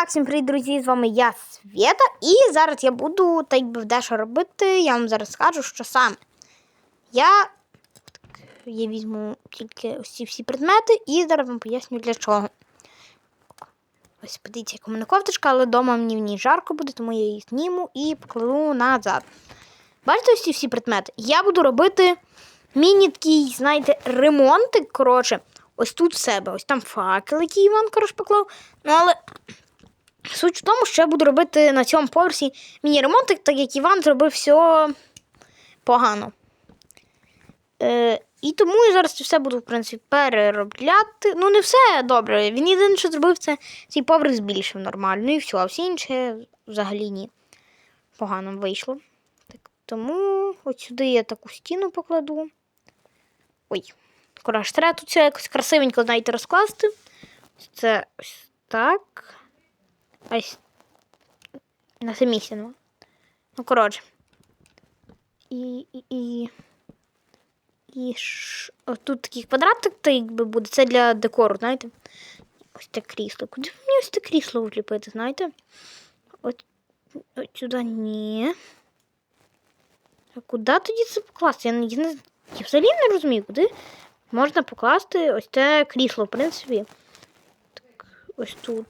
так, всім привіт, друзі! З вами я Свєта, і зараз я буду так би дещо робити. Я вам зараз скажу, що саме. Я, я візьму тільки ось всі предмети і зараз вам поясню для чого. Ось подивіться, яка в мене кофточка, але вдома мені в ній жарко буде, тому я її зніму і покладу назад. Бачите ось ці всі предмети? Я буду робити міні такий, знаєте, ремонтик, коротше, ось тут в себе. Ось там факел, який Іван коротше, поклав. Ну, але суть в тому, що я буду робити на цьому поверсі міні-ремонтик, так як Іван зробив все погано. Е, і тому я зараз все буду, в принципі, переробляти. Ну, не все добре. Він єдине, що зробив, це цей поверх збільшив нормально. І все, а всі інші взагалі ні. Погано вийшло. Так, тому от сюди я таку стіну покладу. Ой, коротше, треба тут все якось красивенько, знаєте, розкласти. Це ось так. Ось на самісінно. Ну, коротше. І. і, і... І ш... Тут такий квадратик, то якби буде. Це для декору, знаєте? Ось це крісло. Куди мені ось це крісло вліпити, знаєте? От, от сюди ні. А куди тоді це покласти? Я, не- я, я взагалі не розумію, куди можна покласти ось це крісло, в принципі. Так, ось тут.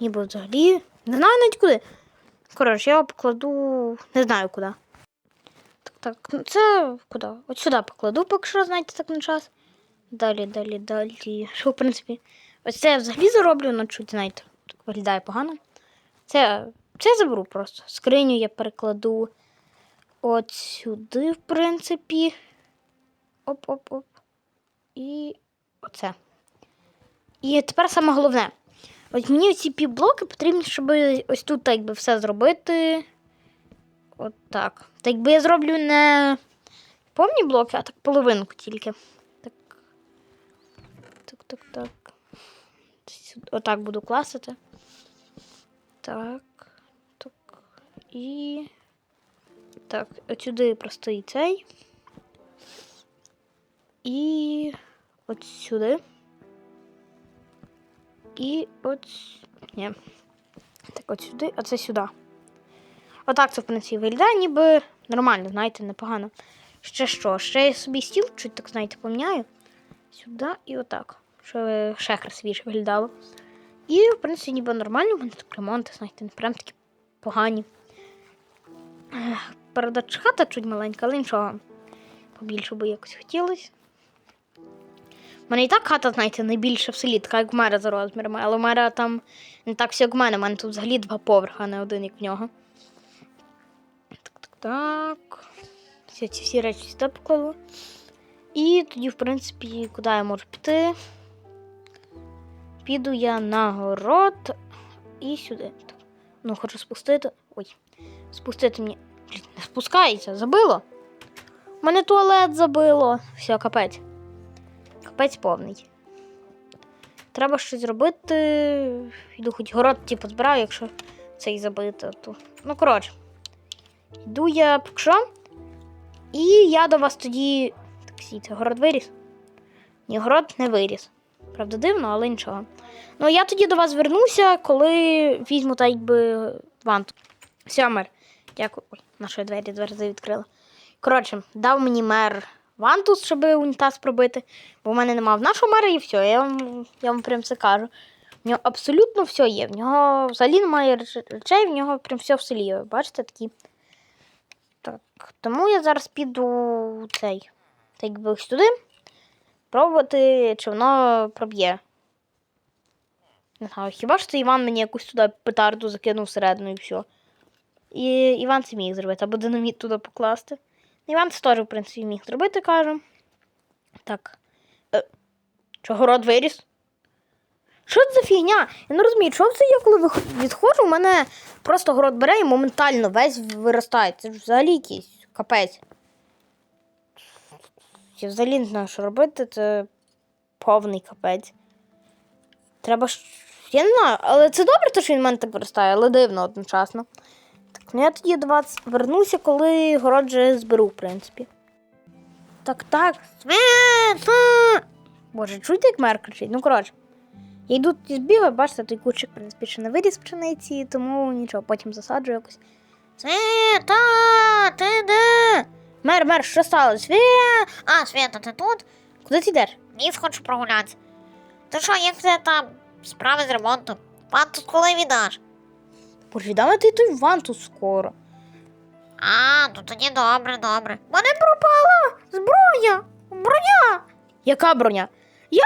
Ніби взагалі. Не знаю навіть куди. Коротше, я покладу. Не знаю куди. Так, так, ну це куди? От сюди покладу, поки що, знаєте, так на час. Далі, далі, далі. Що, в принципі, ось це я взагалі зароблю, ну чуть, знаєте, так виглядає погано. Це, це заберу просто. Скриню я перекладу от сюди, в принципі. Оп-оп-оп. І оце. І тепер саме головне. Ось мені ці півблоки потрібні, щоб ось тут так би все зробити. От так. Так якби я зроблю не повні блоки, а так половинку тільки. Так. Так, так, так. Отак буду класити. Так. Так. І. Так, от сюди просто і цей. І от сюди. І от. Ні. Так, от сюди, а це сюди. Отак це, в принципі, виглядає, ніби нормально, знаєте, непогано. Ще що? Ще я собі стіл чуть так, знаєте, поміняю. Сюди і отак. Щоб ще красивіше виглядало. І, в принципі, ніби нормально, в мене так ремонти, знаєте, не прям такі погані. Правда, хата чуть маленька, але нічого. Побільше би якось хотілося. Мене і так хата, знаєте, найбільша в селі, така як в мене за розмірами, але в мене там не так все як в мене. У мене тут взагалі два поверха, а не один, як в нього. Так, так, так. Все ці всі речі сюди покладу. І тоді, в принципі, куди я можу піти? Піду я на город і сюди. Ну, хочу спустити. Ой, спустити мені. Не спускається, забило. У мене туалет забило. Все, капець. Капець повний. Треба щось зробити. Йду хоч город типу, збираю, якщо цей забити, то. Ну, коротше. Йду я поки що. І я до вас тоді. Так, сійте, город виріс. Ні, город не виріс. Правда, дивно, але нічого. Ну, я тоді до вас вернуся, коли візьму так якби ванту. Все, мер. Дякую. Ой, нашої двері двері відкрила. Коротше, дав мені мер вантус, щоб унітаз пробити, бо в мене немає в нашого мера і все. Я вам, я вам прям це кажу. В нього абсолютно все є. В нього взагалі немає речей, в нього прям все в селі. Бачите, такі. Так, тому я зараз піду цей. Так ось туди. Пробувати, чи воно проб'є. Не знаю, хіба що це Іван мені якусь туди петарду закинув всередину і все. І Іван це міг зробити, або динаміт туди покласти. Іван це теж, в принципі, міг зробити, кажу. Так. Е, що город виріс? Що це за фігня? Я не розумію, чого це я коли відходжу, у мене просто город бере і моментально весь виростає. Це ж взагалі якийсь капець. Я взагалі не знаю, що робити, це повний капець. Треба. Я не знаю, але це добре, те, що він в мене так виростає, але дивно одночасно. Так, ну я тоді до вас вернуся, коли город вже зберу, в принципі. Так, так. Боже, чуєте, як мер кричить? Ну, коротше. Я йду тут збігаю, бачите, той кучик, в принципі, ще не виріс пшениці, тому нічого, потім засаджу якось. Света, ти де? Мер, мер, що сталося? Свє... А, Свята, ти тут? Куди ти йдеш? Ніс хочу прогулятися. Ти що, як це там справи з ремонтом? Пан тут коли віддаш? Боже, віддам ти той ванту скоро. А, ну тоді добре, добре. Мене пропала зброя. Броня. Яка броня? Я,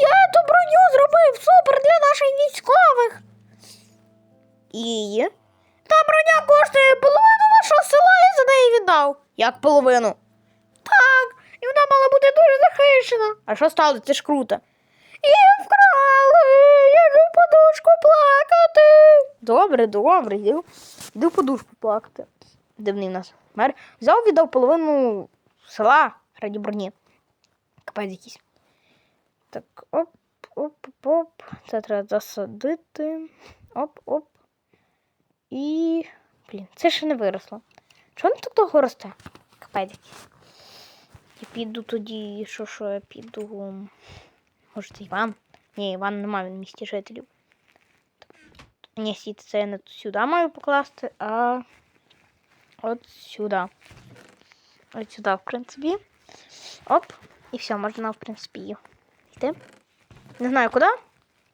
я ту броню зробив супер для наших військових. І? Та броня коштує половину вашого села і за неї віддав. Як половину? Так, і вона мала бути дуже захищена. А що стало? Це ж круто. І вкрали, я йду подушку плакати. Добре, добре, йду, йду в подушку плакати. Дивний в нас. Мер взяв, віддав половину села раді броні. Капець якийсь. Так, оп, оп, оп, оп. Це треба засадити. Оп, оп. І. Блін, це ще не виросло. Чого не так довго росте? Капець якийсь. Я піду тоді, що що я піду. Може, це Іван? Ні, Іван немає, в місті жителів. Ні, сіти це я не сюди маю покласти, а от сюди. От сюди, в принципі. Оп. І все, можна, в принципі, йти. Не знаю куди.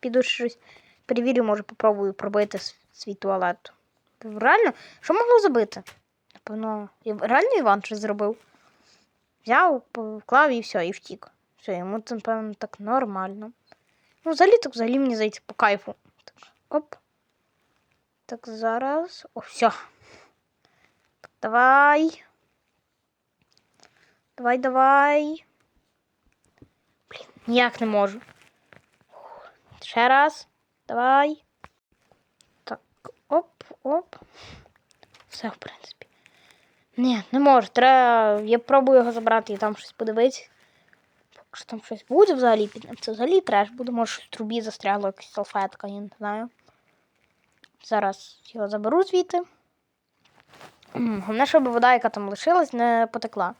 Піду щось. Перевірю, може, попробую пробити свій туалет. Реально, що могло забити? Напевно, реально Іван щось зробив. Взяв, поклав і все, і втік. Все, йому це, напевно, так нормально. Ну, взагалі, так взагалі мені здається по кайфу. Так, оп. Так, зараз. О, все. Давай. Давай, давай. Блін, ніяк не можу. Ще раз. Давай. Так, оп, оп. Все, в принципі. Ні, не можу. Треба. Я пробую його забрати і там щось подивитися. Якщо там щось буде взагалі це взагалі треш буде, може щось в трубі застрягло, якась салфетка, я не знаю. Зараз його заберу звідти. Головне, щоб вода, яка там лишилась, не потекла.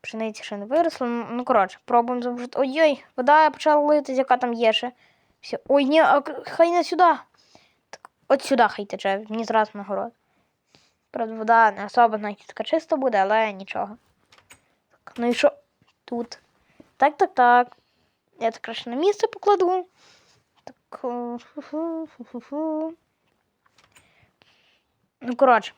Пшениці ще не виросла. Ну, коротше, пробуємо забути. Ой-ой, вода почала литись, яка там є ще. Все. Ой, ні, а хай не сюди. Так, от сюди хай тече, мені зразу на город. Правда, вода не особо навіть така чиста буде, але нічого. Так, ну і що тут? Так, так, так. Я це краще на місце покладу. Так. фу-фу-фу. Ну, коротше.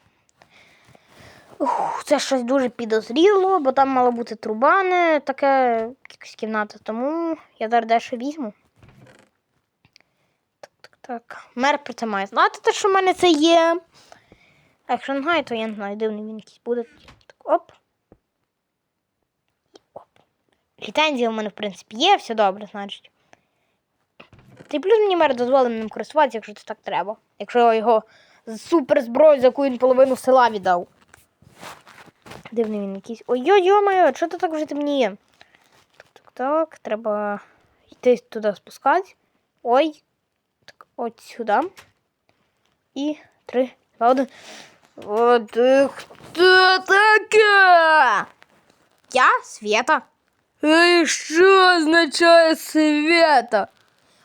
Ух, це щось дуже підозріло, бо там мала бути труба, не таке якась кімната, тому я зараз дещо візьму. Так, так, так. Мер про це має знати, те, що в мене це є. А якщо не знає, то я не знаю, дивний він якийсь буде. Так, оп. І Оп. Ліцензія у мене, в принципі, є, все добре, значить. Й плюс мені мер дозволив ним користуватися, якщо це так треба. Якщо його супер зброю, за яку він половину села віддав. Дивний він якийсь. Ой-ой-ой, що ти так вже темніє? Так, так, так, треба йти туди спускати. Ой. Так, от сюди. І три, два, один. О, ти хто таке? Я Света. І що означає Света?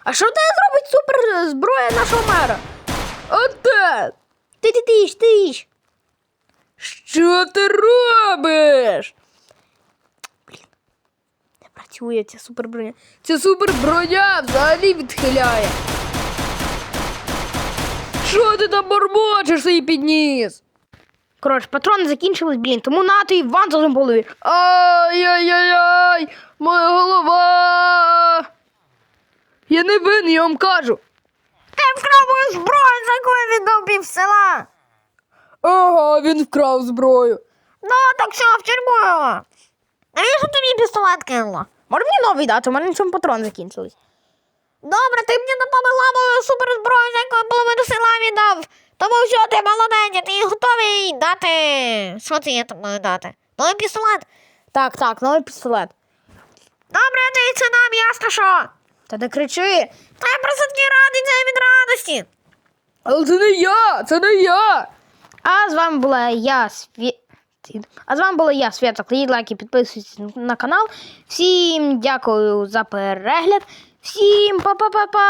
А що тебе зробить супер зброя нашого мера? Оте! Ти ти тиш, тиш. Що ти робиш? Блін. Не працює ця суперброня. Ця суперброня взагалі відхиляє. Що ти там бормочеш свій підніс? Коротше, патрони закінчились, блін, тому нато і ван за голові. Ай-яй-яй-яй! Моя голова! Я не винен, я вам кажу. Ти вкрав мою зброю, за яку я віддав пів села. Ага, він вкрав зброю. Ну, так що, в тюрму. Навіщо ти мені пістолет кинула? Може мені новий дати, у мене на цьому патрони закінчились. Добре, ти мені допомогла мою суперзброю, за яку я половину села віддав. Тому що ти молодець, ти готовий дати. Що це я там маю дати? Новий пістолет. Так, так, новий пістолет. Добре, ти це нам ясно що. Та не кричи. Та я просто такий радий це від радості. Але це не я, це не я. А з вами була я, Сві... А з вами була я, Свята. Кладіть лайки, підписуйтесь на канал. Всім дякую за перегляд. Всім па-па-па-па!